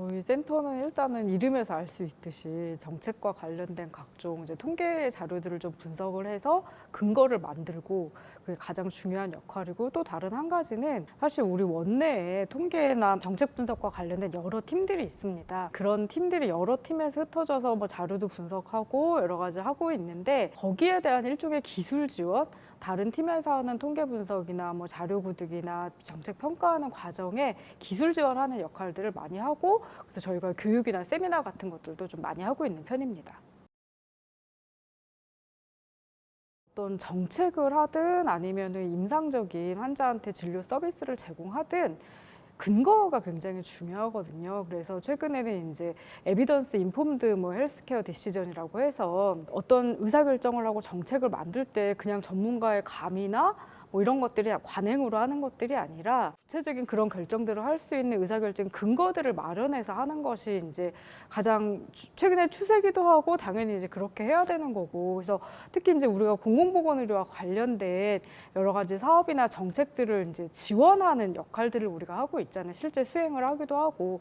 저희 센터는 일단은 이름에서 알 수 있듯이 정책과 관련된 각종 이제 통계 자료들을 좀 분석을 해서 근거를 만들고 그게 가장 중요한 역할이고 또 다른 한 가지는 사실 우리 원내에 통계나 정책 분석과 관련된 여러 팀들이 있습니다. 그런 팀들이 여러 팀에서 흩어져서 뭐 자료도 분석하고 여러 가지 하고 있는데 거기에 대한 일종의 기술 지원 다른 팀에서 하는 통계 분석이나 뭐 자료 구득이나 정책 평가하는 과정에 기술 지원하는 역할들을 많이 하고 그래서 저희가 교육이나 세미나 같은 것들도 좀 많이 하고 있는 편입니다. 어떤 정책을 하든 아니면은 임상적인 환자한테 진료 서비스를 제공하든 근거가 굉장히 중요하거든요. 그래서 최근에는 이제 에비던스 인폼드 뭐 헬스케어 디시전이라고 해서 어떤 의사결정을 하고 정책을 만들 때 그냥 전문가의 감이나 뭐 이런 것들이 관행으로 하는 것들이 아니라 구체적인 그런 결정들을 할 수 있는 의사결정 근거들을 마련해서 하는 것이 이제 가장 추- 최근에 추세기도 하고 당연히 이제 그렇게 해야 되는 거고 그래서 특히 이제 우리가 공공보건의료와 관련된 여러 가지 사업이나 정책들을 이제 지원하는 역할들을 우리가 하고 있잖아요. 실제 수행을 하기도 하고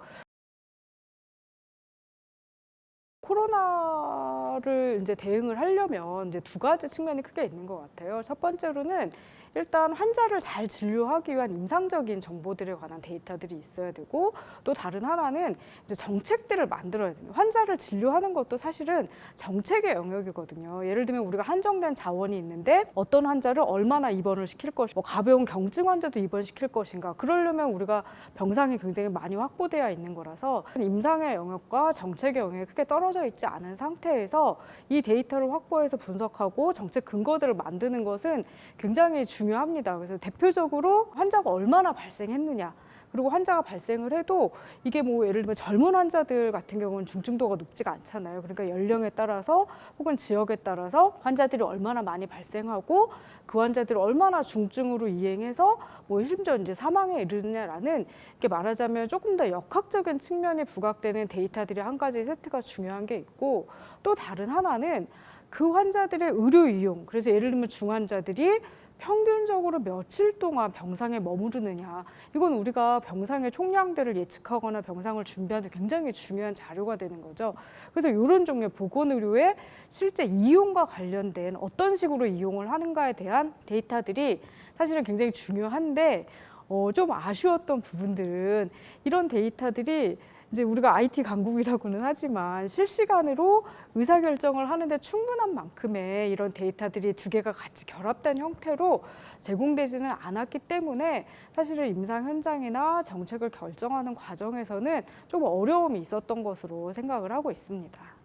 코로나를 이제 대응을 하려면 이제 두 가지 측면이 크게 있는 것 같아요. 첫 번째로는 일단 환자를 잘 진료하기 위한 임상적인 정보들에 관한 데이터들이 있어야 되고 또 다른 하나는 이제 정책들을 만들어야 돼요. 환자를 진료하는 것도 사실은 정책의 영역이거든요. 예를 들면 우리가 한정된 자원이 있는데 어떤 환자를 얼마나 입원을 시킬 것이, 뭐 가벼운 경증 환자도 입원시킬 것인가. 그러려면 우리가 병상이 굉장히 많이 확보되어 있는 거라서 임상의 영역과 정책의 영역이 크게 떨어져 있지 않은 상태에서 이 데이터를 확보해서 분석하고 정책 근거들을 만드는 것은 굉장히 중요합니다. 그래서 대표적으로 환자가 얼마나 발생했느냐. 그리고 환자가 발생을 해도 이게 뭐 예를 들면 젊은 환자들 같은 경우는 중증도가 높지가 않잖아요. 그러니까 연령에 따라서 혹은 지역에 따라서 환자들이 얼마나 많이 발생하고 그 환자들을 얼마나 중증으로 이행해서 뭐 심지어 이제 사망에 이르느냐라는 이렇게 말하자면 조금 더 역학적인 측면이 부각되는 데이터들이 한 가지 세트가 중요한 게 있고 또 다른 하나는 그 환자들의 의료 이용 그래서 예를 들면 중환자들이 평균적으로 며칠 동안 병상에 머무르느냐 이건 우리가 병상의 총량들을 예측하거나 병상을 준비하는 데 굉장히 중요한 자료가 되는 거죠. 그래서 이런 종류의 보건의료의 실제 이용과 관련된 어떤 식으로 이용을 하는가에 대한 데이터들이 사실은 굉장히 중요한데 어, 좀 아쉬웠던 부분들은 이런 데이터들이 이제 우리가 IT 강국이라고는 하지만 실시간으로 의사결정을 하는데 충분한 만큼의 이런 데이터들이 두 개가 같이 결합된 형태로 제공되지는 않았기 때문에 사실은 임상 현장이나 정책을 결정하는 과정에서는 좀 어려움이 있었던 것으로 생각을 하고 있습니다.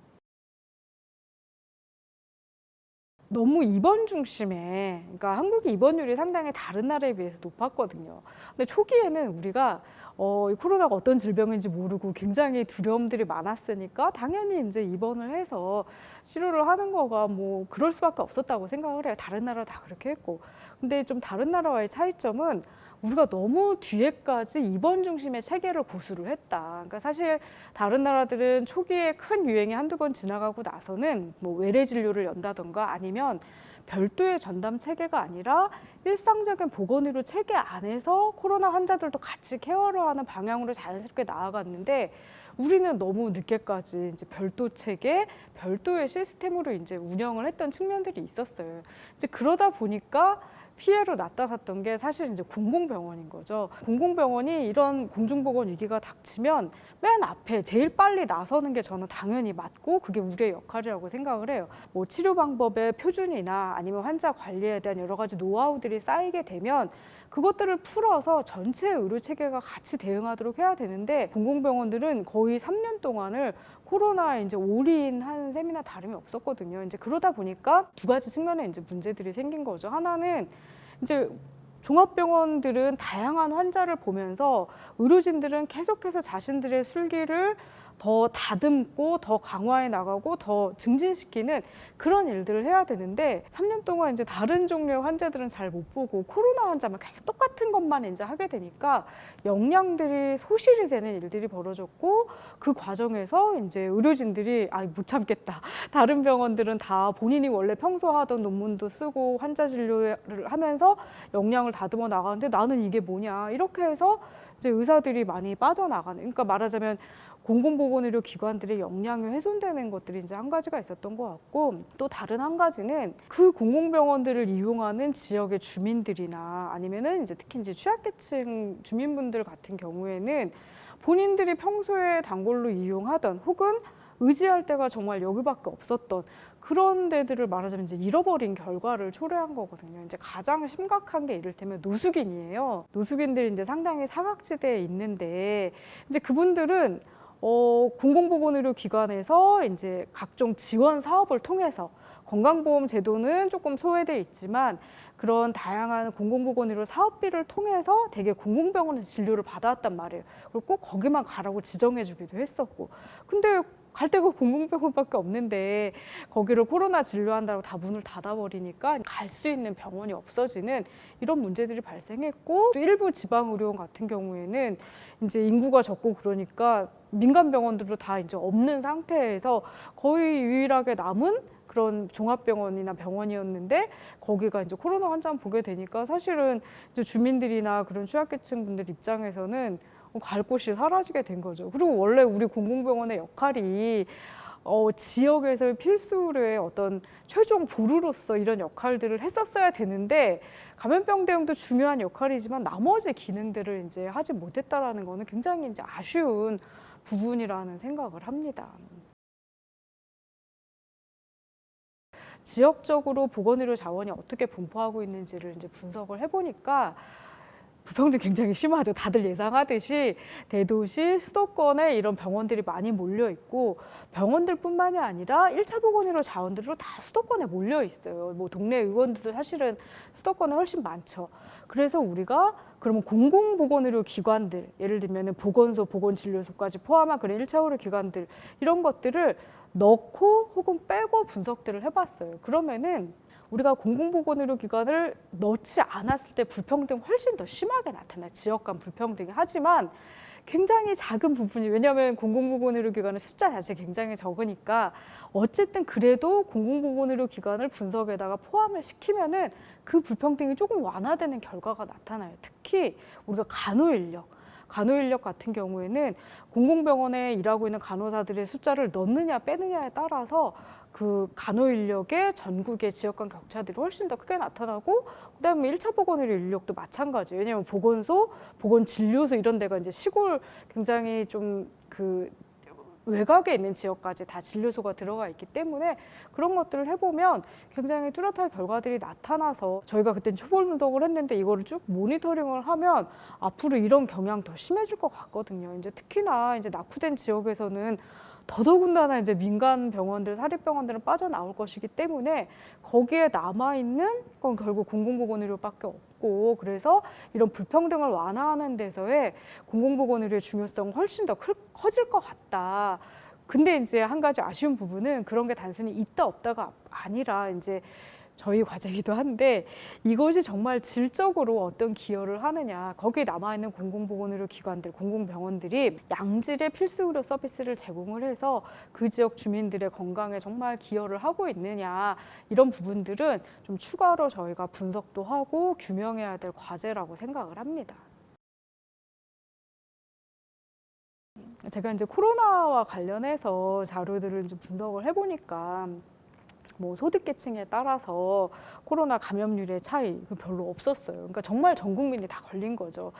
너무 입원 중심에, 그러니까 한국의 입원율이 상당히 다른 나라에 비해서 높았거든요. 근데 초기에는 우리가 어, 이 코로나가 어떤 질병인지 모르고 굉장히 두려움들이 많았으니까 당연히 이제 입원을 해서 치료를 하는 거가 뭐 그럴 수밖에 없었다고 생각을 해요. 다른 나라 다 그렇게 했고. 근데 좀 다른 나라와의 차이점은 우리가 너무 뒤에까지 입원 중심의 체계를 고수를 했다. 그러니까 사실 다른 나라들은 초기에 큰 유행이 한두 번 지나가고 나서는 뭐 외래 진료를 연다던가 아니면 별도의 전담 체계가 아니라 일상적인 보건의료 체계 안에서 코로나 환자들도 같이 케어를 하는 방향으로 자연스럽게 나아갔는데 우리는 너무 늦게까지 이제 별도 체계, 별도의 시스템으로 이제 운영을 했던 측면들이 있었어요. 이제 그러다 보니까 피해로 나타났던 게 사실 이제 공공병원인 거죠. 공공병원이 이런 공중보건 위기가 닥치면 맨 앞에 제일 빨리 나서는 게 저는 당연히 맞고 그게 우리의 역할이라고 생각을 해요. 뭐 치료 방법의 표준이나 아니면 환자 관리에 대한 여러 가지 노하우들이 쌓이게 되면 그것들을 풀어서 전체 의료 체계가 같이 대응하도록 해야 되는데 공공병원들은 거의 3년 동안을 코로나에 이제 올인한 셈이나 다름이 없었거든요. 이제 그러다 보니까 두 가지 측면에 이제 문제들이 생긴 거죠. 하나는 이제 종합병원들은 다양한 환자를 보면서 의료진들은 계속해서 자신들의 술기를 더 다듬고 더 강화해 나가고 더 증진시키는 그런 일들을 해야 되는데 3년 동안 이제 다른 종류의 환자들은 잘 못 보고 코로나 환자만 계속 똑같은 것만 이제 하게 되니까 역량들이 소실이 되는 일들이 벌어졌고 그 과정에서 이제 의료진들이 아 못 참겠다. 다른 병원들은 다 본인이 원래 평소 하던 논문도 쓰고 환자 진료를 하면서 역량을 다듬어 나가는데 나는 이게 뭐냐 이렇게 해서 이제 의사들이 많이 빠져나가는. 그러니까 말하자면 공공보건의료 기관들의 역량이 훼손되는 것들이 이제 한 가지가 있었던 것 같고 또 다른 한 가지는 그 공공병원들을 이용하는 지역의 주민들이나 아니면은 이제 특히 이제 취약계층 주민분들 같은 경우에는 본인들이 평소에 단골로 이용하던 혹은 의지할 때가 정말 여기밖에 없었던 그런 데들을 말하자면 이제 잃어버린 결과를 초래한 거거든요. 이제 가장 심각한 게 이를테면 노숙인이에요. 노숙인들이 이제 상당히 사각지대에 있는데 이제 그분들은 어, 공공보건의료 기관에서 이제 각종 지원 사업을 통해서 건강보험 제도는 조금 소외돼 있지만 그런 다양한 공공보건의료 사업비를 통해서 되게 공공병원에서 진료를 받아왔단 말이에요. 그리고 꼭 거기만 가라고 지정해주기도 했었고. 근데 갈 데가 공공병원밖에 없는데 거기를 코로나 진료한다고 다 문을 닫아버리니까 갈 수 있는 병원이 없어지는 이런 문제들이 발생했고 또 일부 지방의료원 같은 경우에는 이제 인구가 적고 그러니까 민간 병원들도 다 이제 없는 상태에서 거의 유일하게 남은 그런 종합병원이나 병원이었는데 거기가 이제 코로나 환자 보게 되니까 사실은 이제 주민들이나 그런 취약계층 분들 입장에서는 갈 곳이 사라지게 된 거죠. 그리고 원래 우리 공공병원의 역할이 어, 지역에서의 필수의 어떤 최종 보루로서 이런 역할들을 했었어야 되는데 감염병 대응도 중요한 역할이지만 나머지 기능들을 이제 하지 못했다라는 거는 굉장히 이제 아쉬운 부분이라는 생각을 합니다. 지역적으로 보건의료 자원이 어떻게 분포하고 있는지를 이제 분석을 해보니까 불평등 굉장히 심하죠. 다들 예상하듯이 대도시 수도권에 이런 병원들이 많이 몰려 있고 병원들뿐만이 아니라 일차 보건의료 자원들도 다 수도권에 몰려 있어요. 뭐 동네 의원들도 사실은 수도권에 훨씬 많죠. 그래서 우리가 그러면 공공보건의료 기관들, 예를 들면 보건소, 보건진료소까지 포함한 그런 일차 의료 기관들 이런 것들을 넣고 혹은 빼고 분석들을 해봤어요. 그러면은 우리가 공공보건의료 기관을 넣지 않았을 때 불평등 훨씬 더 심하게 나타나요. 지역 간 불평등이. 하지만 굉장히 작은 부분이 왜냐하면 공공보건의료 기관의 숫자 자체 굉장히 적으니까 어쨌든 그래도 공공보건의료 기관을 분석에다가 포함을 시키면은 그 불평등이 조금 완화되는 결과가 나타나요. 특히 우리가 간호인력 간호인력 같은 경우에는 공공병원에 일하고 있는 간호사들의 숫자를 넣느냐 빼느냐에 따라서 그 간호 인력의 전국의 지역 간 격차들이 훨씬 더 크게 나타나고 그다음에 일차 보건의료 인력도 마찬가지예요. 왜냐하면 보건소, 보건 진료소 이런 데가 이제 시골 굉장히 좀그 외곽에 있는 지역까지 다 진료소가 들어가 있기 때문에 그런 것들을 해보면 굉장히 뚜렷한 결과들이 나타나서 저희가 그때 초볼 분석을 했는데 이거를 쭉 모니터링을 하면 앞으로 이런 경향 더 심해질 것 같거든요. 이제 특히나 이제 낙후된 지역에서는 더더군다나 이제 민간 병원들, 사립병원들은 빠져나올 것이기 때문에 거기에 남아있는 건 결국 공공보건의료밖에 없고 그래서 이런 불평등을 완화하는 데서의 공공보건의료의 중요성은 훨씬 더 클- 커질 것 같다. 근데 이제 한 가지 아쉬운 부분은 그런 게 단순히 있다 없다가 아니라 이제 저희 과제이기도 한데 이것이 정말 질적으로 어떤 기여를 하느냐 거기에 남아있는 공공보건의료 기관들 공공병원들이 양질의 필수 의료 서비스를 제공을 해서 그 지역 주민들의 건강에 정말 기여를 하고 있느냐 이런 부분들은 좀 추가로 저희가 분석도 하고 규명해야 될 과제라고 생각을 합니다. 제가 이제 코로나와 관련해서 자료들을 좀 분석을 해보니까 뭐 소득계층에 따라서 코로나 감염률의 차이 그 별로 없었어요. 그러니까 정말 전 국민이 다 걸린 거죠.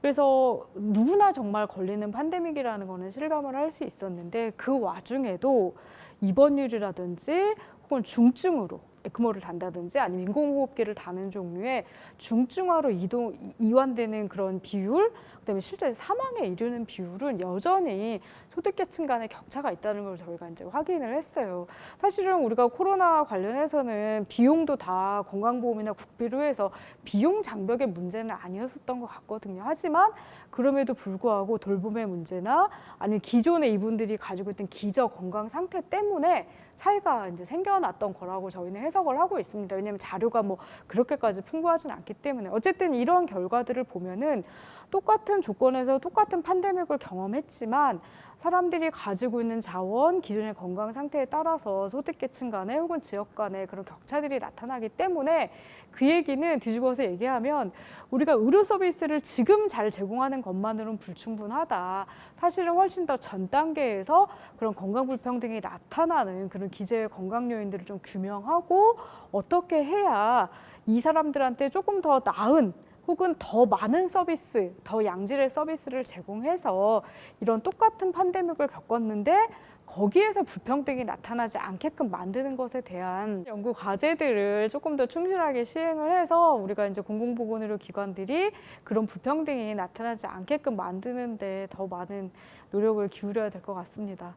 그래서 누구나 정말 걸리는 팬데믹이라는 거는 실감을 할 수 있었는데 그 와중에도 입원율이라든지 혹은 중증으로 에크모를 단다든지 아니면 인공호흡기를 다는 종류의 중증화로 이동 이완되는 그런 비율, 그다음에 실제 사망에 이르는 비율은 여전히 소득계층 간의 격차가 있다는 걸 저희가 이제 확인을 했어요. 사실은 우리가 코로나 관련해서는 비용도 다 건강보험이나 국비로 해서 비용 장벽의 문제는 아니었었던 것 같거든요. 하지만 그럼에도 불구하고 돌봄의 문제나 아니면 기존에 이분들이 가지고 있던 기저 건강 상태 때문에 차이가 이제 생겨났던 거라고 저희는 해 석을 하고 있습니다. 왜냐하면 자료가 뭐 그렇게까지 풍부하진 않기 때문에 어쨌든 이런 결과들을 보면은 똑같은 조건에서 똑같은 팬데믹을 경험했지만 사람들이 가지고 있는 자원, 기존의 건강 상태에 따라서 소득계층 간에 혹은 지역 간에 그런 격차들이 나타나기 때문에 그 얘기는 뒤집어서 얘기하면 우리가 의료 서비스를 지금 잘 제공하는 것만으로는 불충분하다. 사실은 훨씬 더 전 단계에서 그런 건강 불평등이 나타나는 그런 기재의 건강 요인들을 좀 규명하고 어떻게 해야 이 사람들한테 조금 더 나은 혹은 더 많은 서비스, 더 양질의 서비스를 제공해서 이런 똑같은 팬데믹을 겪었는데 거기에서 불평등이 나타나지 않게끔 만드는 것에 대한 연구 과제들을 조금 더 충실하게 시행을 해서 우리가 이제 공공보건의료 기관들이 그런 불평등이 나타나지 않게끔 만드는데 더 많은 노력을 기울여야 될 것 같습니다.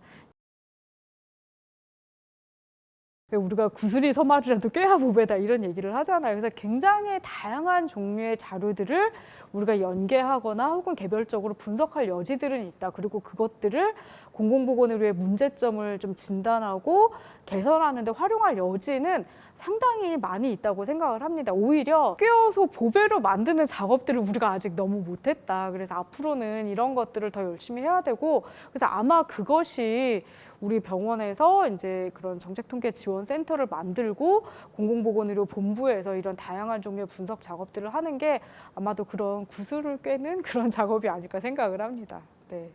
우리가 구슬이 서말이라도 꿰야 보배다 이런 얘기를 하잖아요. 그래서 굉장히 다양한 종류의 자료들을 우리가 연계하거나 혹은 개별적으로 분석할 여지들은 있다. 그리고 그것들을 공공보건의료의 문제점을 좀 진단하고 개선하는데 활용할 여지는 상당히 많이 있다고 생각을 합니다. 오히려 꿰어서 보배로 만드는 작업들을 우리가 아직 너무 못했다. 그래서 앞으로는 이런 것들을 더 열심히 해야 되고 그래서 아마 그것이 우리 병원에서 이제 그런 정책통계 지원 센터를 만들고 공공보건의료 본부에서 이런 다양한 종류의 분석 작업들을 하는 게 아마도 그런 구슬을 꿰는 그런 작업이 아닐까 생각을 합니다. 네.